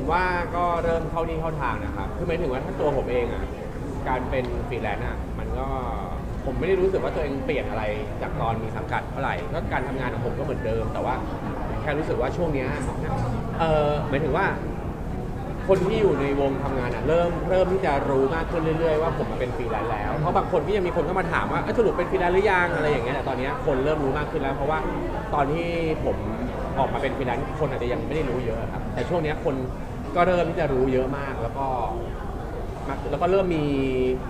ผมว่าก็เริ่มเข้าที่เข้าทางนะครับ คือหมายถึงว่าถ้าตัวผมเองอะ การเป็นฟรีแลนซ์อะ มันก็ผมไม่ได้รู้สึกว่าตัวเองเปลี่ยนอะไรจากตอนมีสังกัดเท่าไหร่ ก็การทำงานของผมก็เหมือนเดิม แต่ว่าแค่รู้สึกว่าช่วงเนี้ยเออหมายถึงว่า คนที่อยู่ในวงทำงานอะเริ่มเริ่มที่จะรู้มากขึ้นเรื่อยๆว่าผมมาเป็นฟรีแลนซ์แล้ว เพราะบางคนที่ยังมีคนเข้ามาถามว่าเอ้ยสรุปเป็นฟรีแลนซ์หรือยังอะไรอย่างเงี้ยแต่ตอนเนี้ยคนเริ่มรู้มากขึ้นแล้ว เพราะว่าตอนที่ผมออกมาเป็นฟรีแลนซ์คนอาจจะยังไม่ได้รู้เยอะครับแต่ช่วงเนี้ยคน ก็เริ่มที่จะรู้เยอะมากแล้วก็ แล้วก็เริ่มมี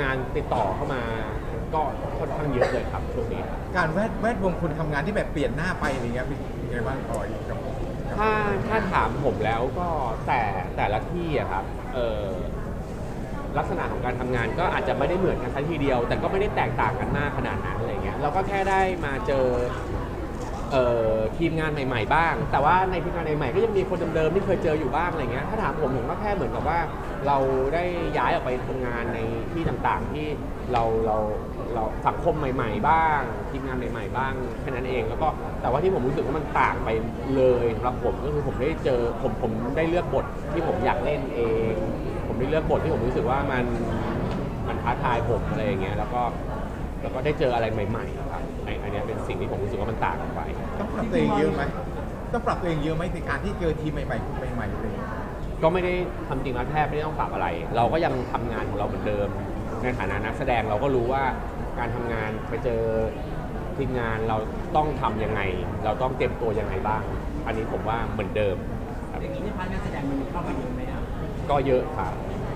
งานติดต่อเข้ามา ก็ค่อนข้างเยอะเลยครับช่วงนี้การแวดแวดวงคุณทำงานที่แบบเปลี่ยนหน้าไปอะไรเงี้ยเป็นยังไงบ้างพลอยกับกับถ้าถ้าถามผมแล้วก็แต่แต่ละที่อะครับเออลักษณะของการทำงานก็อาจจะไม่ได้เหมือนกันทันทีเดียว แต่ก็ไม่ได้แตกต่างกันมากขนาดนั้นอะไรเงี้ยเราก็แค่ได้มาเจอ เอ่อทีมงานใหม่ ๆ บ้าง แต่ว่าในทีมงานใหม่ๆก็ยังมีคนเดิมๆที่เคยเจออยู่บ้างอะไรเงี้ยถ้าถามผมผมก็แค่เหมือนกับว่า เราได้ย้ายออกไปทำงานในที่ต่างๆที่เราเราเราสังคมใหม่ ๆ บ้าง ทีมงานใหม่ ๆ บ้างแค่นั้นเองแล้วก็แต่ว่าที่ผมรู้สึกว่ามันต่างไปเลยสำหรับผมก็คือผมได้เจอผมผมได้เลือกบทที่ผมอยากเล่นเอง ผมได้เลือกบทที่ผมรู้สึกว่ามันมันท้าทายผมอะไรอย่างเงี้ยแล้วก็แล้วก็ได้เจออะไรใหม่ ๆ อ้อันเนี้ยเป็นสิ่งที่ผมรู้สึกว่ามันต่างออกไป ต้องปรับตัวเองเยอะไหมต้องปรับตัวเองเยอะไหมในการที่เจอทีมใหม่ๆคนใหม่ๆอะไรเงี้ยก็ไม่ได้ทำจริงแล้วแทบไม่ได้ต้องปรับอะไร เราก็ยังทำงานของเราเหมือนเดิม ในฐานะนักแสดงเราก็รู้ว่าการทำงานไปเจอทีมงานเราต้องทำยังไง เราต้องเตรียมตัวยังไงบ้าง อันนี้ผมว่าเหมือนเดิมครับ อย่างนี้ในพาร์ทงานแสดงมันมีเข้ามาเยอะไหมอะก็เยอะครับ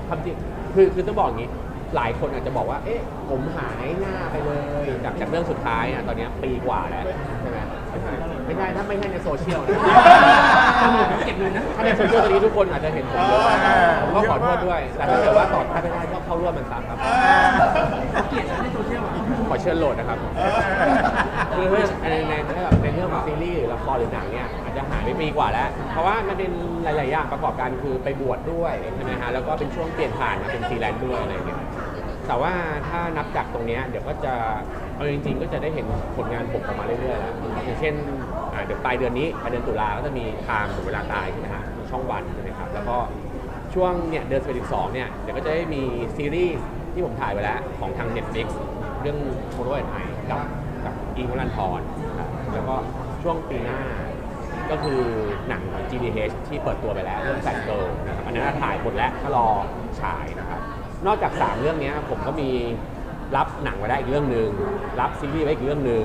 ทำจริงคือคือต้องบอกอย่างนี้ หลายคนอาจจะบอกว่า เอ๊ะ ผมหายหน้าไปเลย จากจากเรื่องสุดท้ายอะตอนเนี้ยปีกว่าแล้วใช่ไหมไม่ใช่ไม่ใช่ถ้าไม่ใช่ในโซเชียลนะเก็บเงินนะถ้าในโซเชียลตอนนี้ทุกคนอาจจะเห็นผมเยอะผมก็ขอโทษด้วย แต่ถ้าเกิดว่าต่อท้ายไม่ได้ก็เข้าร่วมมันซ้ำครับเขาเกลียดฉันในโซเชียลอะขอเชิญโหลดนะครับคือในในในในเรื่องของซีรีส์หรือละครหรือหนังเนี่ยอาจจะหายไปปีกว่าแล้ว เพราะว่ามันเป็นหลาย ๆ อย่างประกอบกันคือไปบวชด้วยใช่ไหมฮะแล้วก็เป็นช่วงเปลี่ยนผ่านมาเป็นฟรีแลนซ์ด้วยอะไรอย่างเงี้ย แต่ว่าถ้านับจากตรงเนี้ยเดี๋ยวก็จะเอาจริงๆ ก็จะได้เห็นผลงานผมออกมาเรื่อยๆแล้วอย่างเช่นอ่าเดี๋ยวปลายเดือนนี้ปลายเดือนตุลาก็จะมีทางเวลาตายใช่ไหมฮะมีช่องวันใช่ไหมครับแล้วก็ช่วงเนี่ยเดือนสิบสองเนี่ยเดี๋ยวก็จะได้มีซีรีส์ที่ผมถ่ายไว้แล้วของทาง Netflix เรื่องโมโรแอนไอกับกับอิงค์วรันทรนะครับแล้วก็ช่วงปีหน้าก็คือหนังของ GDH ที่เปิดตัวไปแล้วเรื่องแฟนเกิลนะครับอันนั้นถ่ายหมดแล้วก็รอฉายนะครับ นอกจาก 3 เรื่องเนี้ยผมก็มีรับหนังไว้ได้อีกเรื่องหนึ่งรับซีรีส์ไว้อีกเรื่องหนึ่ง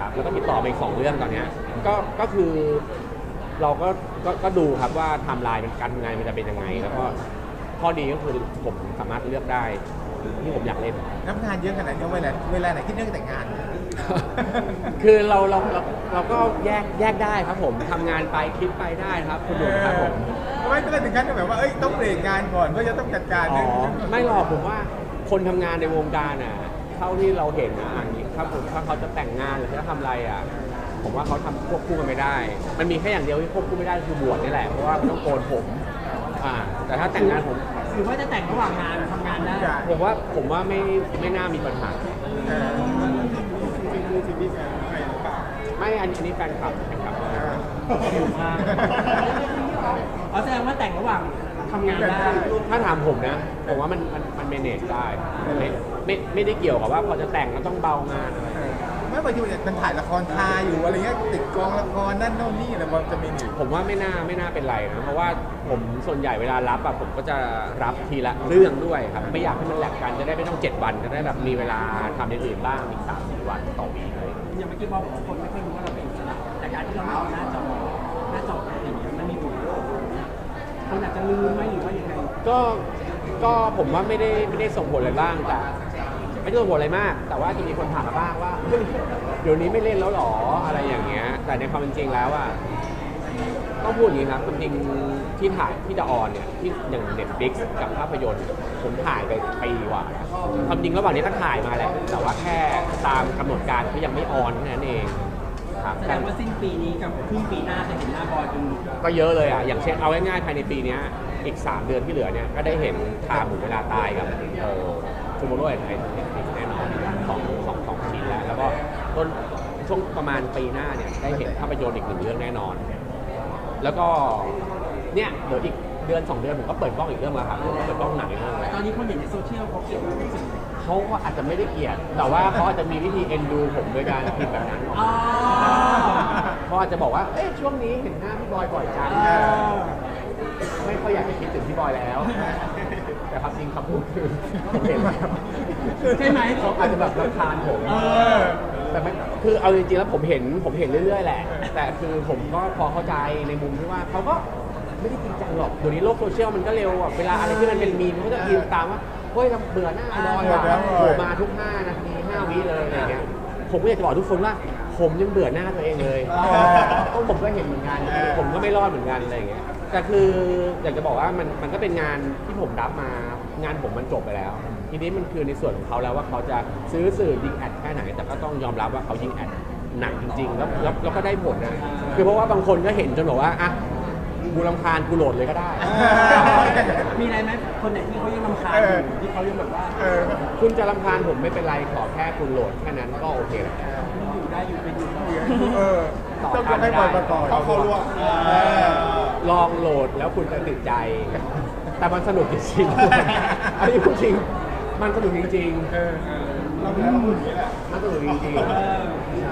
ครับแล้วก็ติดต่อไปอีกสองเรื่องตอนเนี้ยก็ก็คือเราก็ก็ก็ดูครับว่าไทม์ไลน์มันการทำงานมันจะเป็นยังไง แล้วก็ข้อดีก็คือผมสามารถเลือกได้ที่ผมอยากเล่น รับงานเยอะขนาดนี้เวลาเวลาไหนที่เรื่องแต่งงาน คือเราเราเราเราก็แยกแยกได้ครับผมทำงานไปคิดไปได้ครับ คุณหนุ่มครับผม ทำไมต้องถึงขั้นแบบว่าเอ้ยต้องเบรกงานก่อนเพื่อจะต้องจัดการอ๋อ เรื่องไม่หรอกผมว่าคนทำงานในวงการอะ เท่าที่เราเห็นนะอย่างนี้ครับผมถ้าเขาจะแต่งงานหรือจะทำอะไรอะ ผมว่าเขาทำควบคู่กันไม่ได้ มันมีแค่อย่างเดียวที่ควบคู่ไม่ได้คือบวชนี่แหละ เพราะว่ามันต้องโกนผม อ่า แต่ถ้าแต่งงานผม หรือว่าจะแต่งระหว่างงานทำงานได้ผมว่าผมว่าไม่ไม่น่ามีปัญหา เออซีรีส์ซีรีส์อะไรหรือเปล่าไม่อันอันนี้แฟนคลับแฟนคลับอยู่มาก อ๋อแสดงว่าแต่งระหว่างทำงานได้ถ้าถามผมนะผมว่ามันมันมันเมเนจได้ไม่ไม่ไม่ได้เกี่ยวกับว่าพอจะแต่งแล้วต้องเบางานอะไรไม่บางทีมันถ่ายละครคาอยู่อะไรเงี้ยติดกองละครนั่นโน่นนี่อะไรมันจะมีอยู่ผมว่าไม่น่าไม่น่าเป็นไรนะเพราะว่าผมส่วนใหญ่เวลารับอะผมก็จะรับทีละเรื่องด้วยครับไม่อยากให้มันแหลกกันจะได้ไม่ต้อง 7 วันจะได้แบบมีเวลาทำอย่างอื่นบ้างอีกสามสี่วันต่อวีคเลยอย่างเมื่อกี้บอกว่าคนไม่ค่อยรู้ว่าเราเป็นอิสระแต่การที่เราไม่เอาหน้าจอหน้าจออย่างเงี้ยมันมีผลคนอา จะลืมไหมหรือว่ายังไงก็ก็ผมว่าไม่ได้ไม่ได้ส่งผลอะไรบ้างแต่ไม่ได้ส่งผลอะไรมาก แต่ว่าจะมีคนถามมาบ้างว่าเฮ้ยเดี๋ยวนี้ไม่เล่นแล้วหรออะไรอย่างเงี้ย แต่ในความเป็นจริงแล้วอะต้องพูดอย่างนี้ครับความจริงที่ถ่ายที่จะออนเนี่ยที่อย่างเน็ตฟลิกกับภาพยนตร์ผมถ่ายไปปีกว่าแล้วความจริงระหว่างนี้ก็ถ่ายมาแหละแต่ว่าแค่ตามกำหนดการเขายังไม่ออนแค่นั้นเอง แสดงว่าสิ้นปีนี้กับครึ่งปีหน้าจะเห็นหน้าบอยจนก็เยอะเลยอะ อย่างเช่นเอาง่ายๆภายในปีเนี้ยอีก 3 เดือนที่เหลือเนี่ย ก็ได้เห็นทาหมุนเวลาตายกับเอ่อทูโมโรแอนไอแน่นอนสองสองสองชิ้นแล้ว แล้วก็ต้นช่วงประมาณปีหน้าเนี่ย ได้เห็นภาพยนตร์อีกหนึ่งเรื่องแน่นอน แล้วก็เนี่ยเดี๋ยวอีกเเดือนสองเดือนผมก็เปิดกล้องอีกเรื่องแล้วครับเปิดกล้องหนังอีกเรื่องแต่แล้วตอนนี้คนเห็นในโซเชียลเขาเกลียดเราเป็นสิ่งไหนเขาก็อาจจะไม่ได้เกลียด แต่ว่าเขาอาจจะมีวิธีเอ็นดูผมโดยการพิมพ์แบบนั้นออกอ๋อมาเขาอาจจะบอกว่า เอ๊ะช่วงนี้เห็นหน้าพี่บอยบ่อยจังเออไม่ค่อยอยากจะคิดถึงพี่บอยแล้ว แต่ความจริงคำพูดคือผมเห็นแล้วใช่ไหม เขาอาจจะแบบรำคาญผม เออ แต่ไม่คือเอาจริงๆแล้วผมเห็นผมเห็นเรื่อยๆแหละ แต่คือผมก็พอเข้าใจในมุมที่ว่าเขาก็ ไม่ได้จริงจังหรอกเดี๋ยวนี้โลกโซเชียลมันก็เร็วอะเวลาอะไรที่มันเป็นมีมมันก็จะอินตามว่าเฮ้ยเราเบื่อหน้าบอยว่ะโผล่มาทุก5นาที5วิเลยอะไรเงี้ยผมก็อยากจะบอกทุกคนว่า ผมยังเบื่อหน้าตัวเองเลยก็ผมก็เห็นเหมือนกัน ผมก็ไม่รอดเหมือนกันอะไรอย่างเงี้ยแต่คืออยากจะบอกว่ามันมันก็เป็นงานที่ผมรับมางานผมมันจบไปแล้ว ทีนี้มันคือในส่วนของเขาแล้วว่าเขาจะซื้อสื่อยิงแอดแค่ไหน แต่ก็ต้องยอมรับว่าเขายิงแอดหนักจริงๆ แล้วแล้วแล้วก็ได้ผลนะ คือเพราะว่าบางคนก็เห็นจนบอกว่าอะ กูรำคาญกูโหลดเลยก็ได้ มีอะไรไหมคนไหนที่เขายังรำคาญอยู่ที่เขายังแบบว่าเออคุณจะรำคาญผมไม่เป็นไรขอแค่คุณโหลดแค่นั้นก็โอเคแล้วอยู่ได้อยู่เป็นอยู่ได้เออต้องยกให้บอยประกอบเขาเขาร่วมเออลองโหลดแล้วคุณจะติดใจ แต่มันสนุกจริงๆอันนี้พูดจริง มันสนุกจริงเออเราเป็นผู้อย่างนี้แหละๆมันสนุกจริงเออ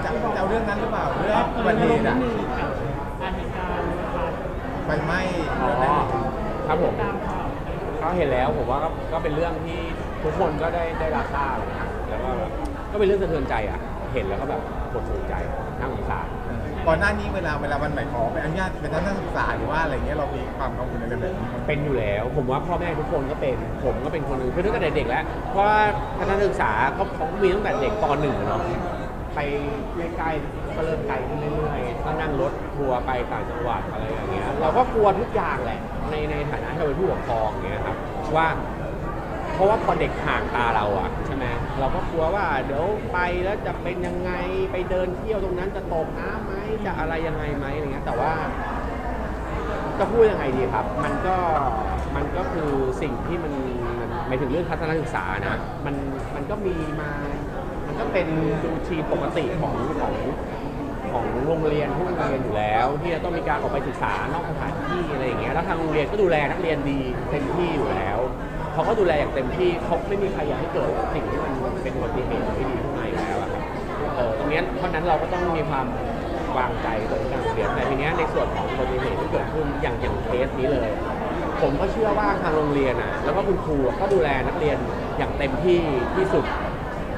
จะจะเอาเรื่องนั้นหรือเปล่าเรื่องอุบัติเหตุอะ อ่านเหตุการณ์นะคะ ไฟไหม้ๆอ๋อครับผมเขาเห็นแล้วผมว่าก็ก็เป็นเรื่องที่ทุกคนก็ได้ได้รับทราบนะครับแล้วก็ก็เป็นเรื่องสะเทือนใจอะ เห็นแล้วก็แบบปวดหัวใจน่าสงสาร ก่อนหน้านี้เวลาเวลาวันใหม่ขอไปอนุญาตเป็นทัศนศึกษาหรือว่าอะไรเงี้ยเรามีความกังวลอะไรแบบนี้ไหมเป็นอยู่แล้วผมว่าพ่อแม่ทุกคนก็เป็นผมก็เป็นคนหนึ่งคือตั้งแต่เด็กแล้วเพราะว่าคณะศึกษาเขาเขามีตั้งแต่เด็กปหนึ่งอะเนาะ ไปใกล้ๆก็เริ่มไกลขึ้นเรื่อยๆก็นั่งรถทัวร์ไปต่างจังหวัดอะไรอย่างเงี้ย เราก็กลัวทุกอย่างแหละในในฐานะที่เราเป็นผู้ปกครองอย่างเงี้ยครับว่า เพราะว่าพอเด็กห่างตาเราอะใช่ไหมเราก็กลัวว่าเดี๋ยวไปแล้วจะเป็นยังไงไปเดินเที่ยวตรงนั้นจะตกน้ำไหมจะอะไรยังไงไหมอะไรเงี้ยแต่ว่าจะพูดยังไงดีครับ มันก็มันก็คือสิ่งที่มันมันหมายถึงเรื่องทัศนศึกษานะ มันมันก็มีมา ก็เป็นดูทีปกติของของของโรงเรียนทุกโรงเรียนอยู่แล้ว ที่จะต้องมีการออกไปศึกษานอกสถานที่อะไรอย่างเงี้ยแล้วทางโรงเรียนก็ดูแลนักเรียนดีเต็มที่อยู่แล้วเขาก็ดูแลอย่างเต็มที่เขาไม่มีใครอยากให้เกิดสิ่งที่มันเป็นอุบัติเหตุไม่ดีขึ้นมาอยู่แล้วอะครับเออตรงเนี้ยเพราะฉะนั้นเราก็ต้องมีความวางใจตรงการเรียนแต่ทีเนี้ยในส่วนของอุบัติเหตุที่เกิดขึ้นอย่างอย่างเคสนี้เลย ผมก็เชื่อว่าทางโรงเรียนอะแล้วก็คุณครูก็ดูแลนักเรียนอย่างเต็มที่ที่สุด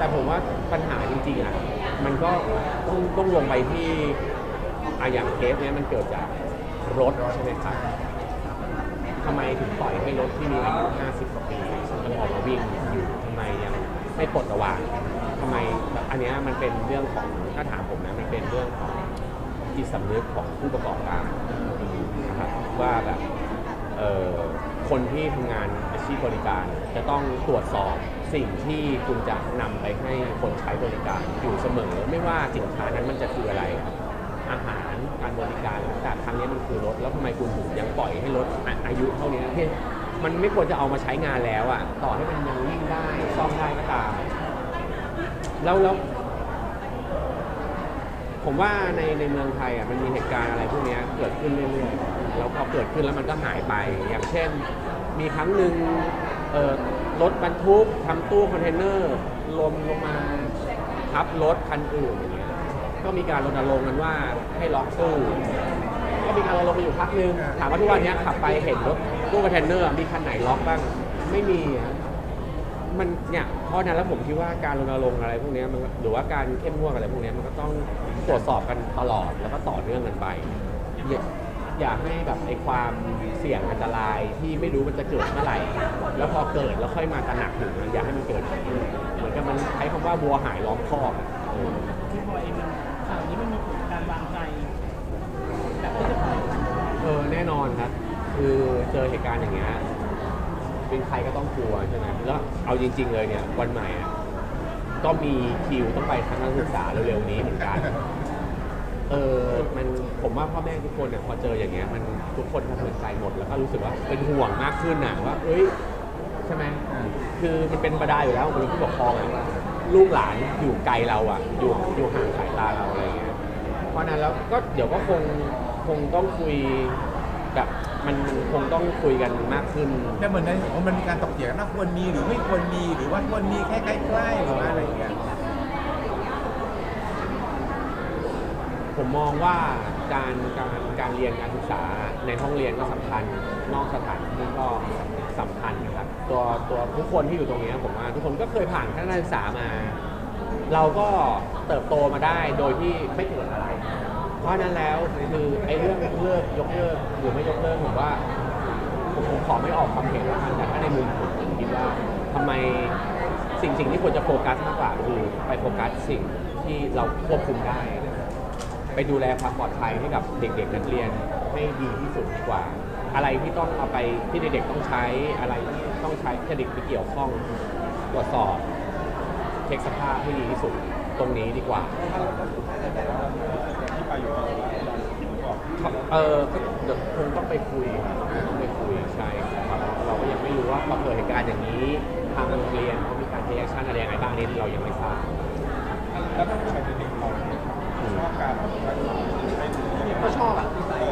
แต่ผมว่าปัญหาจริงๆอะมันก็ต้องต้องลงไปที่อะอย่างเคสเนี้ยมันเกิดจากรถใช่ไหมครับทำไมถึงปล่อยให้รถที่มีอายุ 50 กว่าปีมันออกมาวิ่งอยู่ทำไมยังไม่ปลดระวางทำไมแบบอันเนี้ยมันเป็นเรื่องของถ้าถามผมนะมันเป็นเรื่องของจิตสำนึกของผู้ประกอบการนะครับว่าแบบเอ่อคนที่ทำงานอาชีพบริการจะต้องตรวจสอบ สิ่งที่คุณจะนำไปให้คนใช้บริการอยู่เสมอ ไม่ว่าสินค้านั้นมันจะคืออะไร อาหารการบริการแต่ครั้งนี้มันคือรถ แล้วทำไมคุณถึงยังปล่อยให้รถออายุเท่านี้ที่มันไม่ควรจะเอามาใช้งานแล้วอะต่อให้มันยังวิ่งได้ซ่อมได้ก็ตามแล้วแล้วผมว่าในในเมืองไทยอะมันมีเหตุการณ์อะไรพวกนี้เกิดขึ้นเรื่อยๆแล้วพอเกิดขึ้นแล้วมันก็หายไป อย่างเช่น มีครั้งหนึ่งเออ รถบรรทุกทำตู้คอนเทนเนอร์ลมลงมาทับรถคันอื่นอย่างเงี้ยก็มีการรณรงค์กันว่าให้ล็อกตู้ก็มีการรณรงค์กันอยู่พักนึงถามว่าทุกวันนี้ขับไปเห็นรถตู้คอนเทนเนอร์มีคันไหนล็อกบ้างไม่มีอะมันเนี่ยเพราะฉะนั้นแล้วผมคิดว่าการรณรงค์อะไรพวกเนี้ยมันก็หรือว่าการเข้มงวดอะไรพวกเนี้ยมันก็ต้องตรวจสอบกันตลอดแล้วก็ต่อเนื่องกันไป อย่าอย่าให้แบบไอ้ความเสี่ยงอันตรายที่ไม่รู้มันจะเกิดเมื่อไหร่ แล้วพอเกิดแล้วค่อยมาตระหนักถึงมันอย่าให้มันเกิดเหมือนกับมันใช้คำว่าบัวหายล้อมคอกอะเออพี่บอยเองมันข่าวนี้มันมีผลกับการวางใจแบบที่จะปล่อยเออแน่นอนครับ คือเจอเหตุการณ์อย่างเงี้ยเป็นใครก็ต้องกลัวใช่ไหมแล้วเอาจริง ๆ เลยเนี่ยวันใหม่อะก็มีคิวต้องไปทัศนศึกษาเร็วๆนี้เหมือนกัน เออมันผมว่าพ่อแม่ทุกคนเนี่ยพอเจออย่างเงี้ยมันทุกคนสะเทือนใจหมดแล้วก็รู้สึกว่าเป็นห่วงมากขึ้นน่ะว่าเอ้ยใช่ไหมคือมันเป็นธรรมดาอยู่แล้วคนผู้ปกครองอะลูกหลานอยู่ไกลเราอะอยู่อยู่ห่างสายตาเราอะไรเงี้ยเพราะนั้นแล้วก็เดี๋ยวก็คงคงต้องคุยกับมันคงต้องคุยกันมากขึ้น แต่เหมือนในมมันมีการตกเถียงกันว่าควรมีหรือไม่ควรมีหรือว่าควรมีแค่ใกล้ๆหรือว่าอะไรอย่างเงี้ย ผมมองว่าการการการเรียนการศึกษาในห้องเรียนก็สำคัญ นอกสถานที่ก็สำคัญนะครับ ตัวตัวทุกคนที่อยู่ตรงนี้ผมว่าทุกคนก็เคยผ่านการศึกษามา เราก็เติบโตมาได้โดยที่ไม่เกิดอะไร เพราะฉะนั้นแล้วคือไอ้เรื่องเลิกยกเลิกหรือไม่ยกเลิกผมว่าผมผมขอไม่ออกความเห็นแล้วกันแต่ถ้าในมุมผมผมคิดว่าทำไมสิ่งสิ่งที่ควรจะโฟกัสมากกว่าคือไปโฟกัสสิ่งที่เราควบคุมได้ ไปดูแลความปลอดภัยให้กับเด็กๆนักเรียนให้ดีที่สุดดีกว่า อะไรที่ต้องเอาไปที่เด็กๆต้องใช้อะไรที่ต้องใช้ที่เด็กไปเกี่ยวข้องตรวจสอบเช็คสภาพให้ดีที่สุดตรงนี้ดีกว่าที่ไปอยู่ที่บอกเออก็เดี๋ยวคงต้องไปคุยครับต้องไปคุยใช่ครับเราก็ยังไม่รู้ว่าพอเกิดเหตุการณ์อย่างนี้ทางโรงเรียนเขามีการเทคชั่นอะไรยังไงบ้างนี่เรายังไม่ทราบแล้วถ้าใช้เด็กเราชอบ ก็ชอบอะ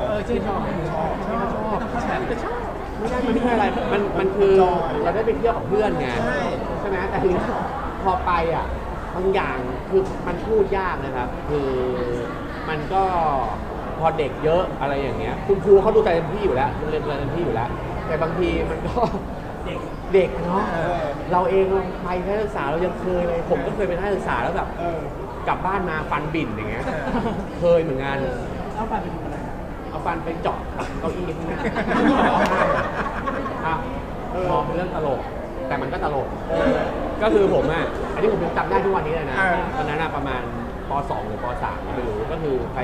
เออชื่นชอบชอบชอบชอบต้องเข้าใจไม่ใช่มันไม่ใช่อะไรมันมันคือเราได้ไปเที่ยวกับเพื่อนไงใช่ไหมแต่ทีนี้พอไปอะบางอย่างคือมันพูดยากนะครับ คือมันก็พอเด็กเยอะอะไรอย่างเงี้ย คุณครูเขาดูใจเต็มที่อยู่แล้วโรงเรียนดูใจเต็มที่อยู่แล้ว แต่บางทีมันก็เด็กเด็กเนาะเราเองไปนักศึกษาเรายังเคยเลยผมก็เคยเป็นนักศึกษาแล้วแบบ กลับบ้านมาฟันบิ่นอย่างเงี้ย เคยเหมือนกัน เอาไปเป็นอะไรเอาฟันไปเจาะเก้าอี้ข้างหน้าอะมองเป็นเรื่องตลก แต่มันก็ตลก ก็คือผมอะ อันนี้ผมยังจำได้ทุกวันนี้เลยนะ เออ ตอนนั้นอะประมาณป .2 หรือป .3 ไม่รู้ ก็คือไป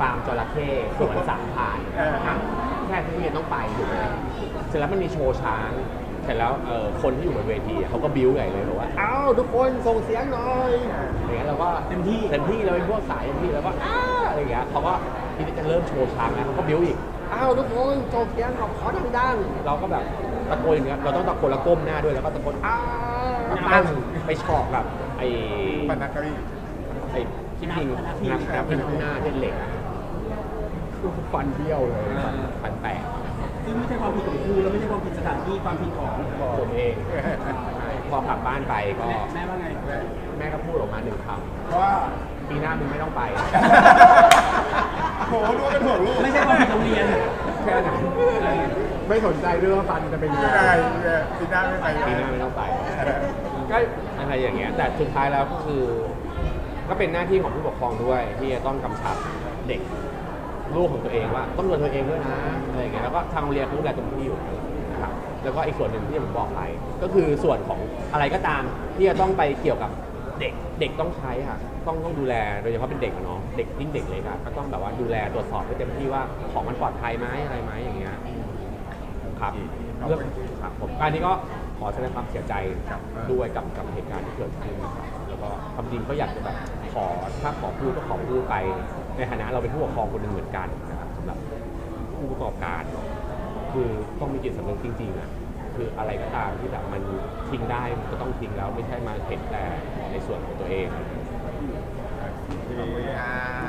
ฟาร์มจระเข้สวนสามพราน เอออะแค่ที่เรียนต้องไปถูกไหมเสร็จแล้วมันมีโชว์ช้าง เสร็จแล้วเอ่อคนที่อยู่บนเวทีอะเขาก็บิ้วใหญ่เลยบอกว่า อ้าวทุกคนส่งเสียงหน่อยอย่างเงี้ยเราก็เต็มที่เต็มที่เราเป็นพวกสายเต็มที่แล้วก็อ้าอะไรอย่างเงี้ยเขาก็ทีนี้จะเริ่มโชว์ช้างแล้วเขาก็บิ้วอีก อ้าวทุกคนโชว์เสียงขอขอดังๆเราก็แบบตะโกนอย่างเงี้ยเราต้องตะโกนแล้วก้มหน้าด้วยแล้วก็ตะโกนอ้าวตั้งไปเฉอกแบบไอ้ปานาการีไอ้ที่พิงนักนักพิงข้างหน้าที่เหล็กอะฟันเบี้ยวเลยฟันฟันแตก ซึ่งไม่ใช่ความผิดของครูแล้วไม่ใช่ความผิดสถานที่ความผิดของผมเอง พอกลับบ้านไปก็ แม่แม่ว่าไงแม่ก็พูดออกมาหนึ่งคว่าำปีหน้ามึงไม่ต้องไป โหดูเป็นห่วงลูกไม่ใช่ความผิดโรงเรียนแค่นั้นไม่สนใจเรื่องว่าฟันจะเป็นยังไม่ไงได้เออปีหน้าไม่ไปปีหน้าไม่ต้องไปก็อะไรอย่างเงี้ยแต่สุดท้ายแล้วก็คือ ก็เป็นหน้าที่ของผู้ปกครองด้วยที่จะต้องกำชับเด็ก ลูกของตัวเองว่าต้องดูแลตัวเองด้วยนะอะไรอย่างเงี้ยแล้วก็ทางโรงเรียนเขาดูแลเต็มที่อยู่นะครับแล้วก็อีกส่วนหนึ่งที่ผมบอกไปก็คือส่วนของอะไรก็ตามที่จะต้องไปเกี่ยวกับเด็กเด็กต้องใช้ค่ะต้องต้องดูแลโดยเฉพาะเป็นเด็กอะเนาะเด็กยิ่งเด็กเล็กอะก็ต้องแบบว่าดูแลตรวจสอบให้เต็มที่ว่าของมันปลอดภัยไหมอะไรไหมอย่างเงี้ยครับเรื่องครับผมอันนี้ก็ขอแสดงความเสียใจด้วยกับกับเหตุการณ์ที่เกิดขึ้นนะครับแล้วก็ความจริงก็อยากจะแบบขอถ้าขอพูดก็ขอพูดไป ในฐานะเราเป็นผู้ปกครองคนหนึ่งเหมือนกันนะครับสำหรับผู้ประกอบการ คือต้องมีจิตสำนึกจริงๆอะคืออะไรก็ตามที่แบบมันทิ้งได้มันก็ต้องทิ้งแล้วไม่ใช่มาเห็นแต่ในส่วนของตัวเอง อ่า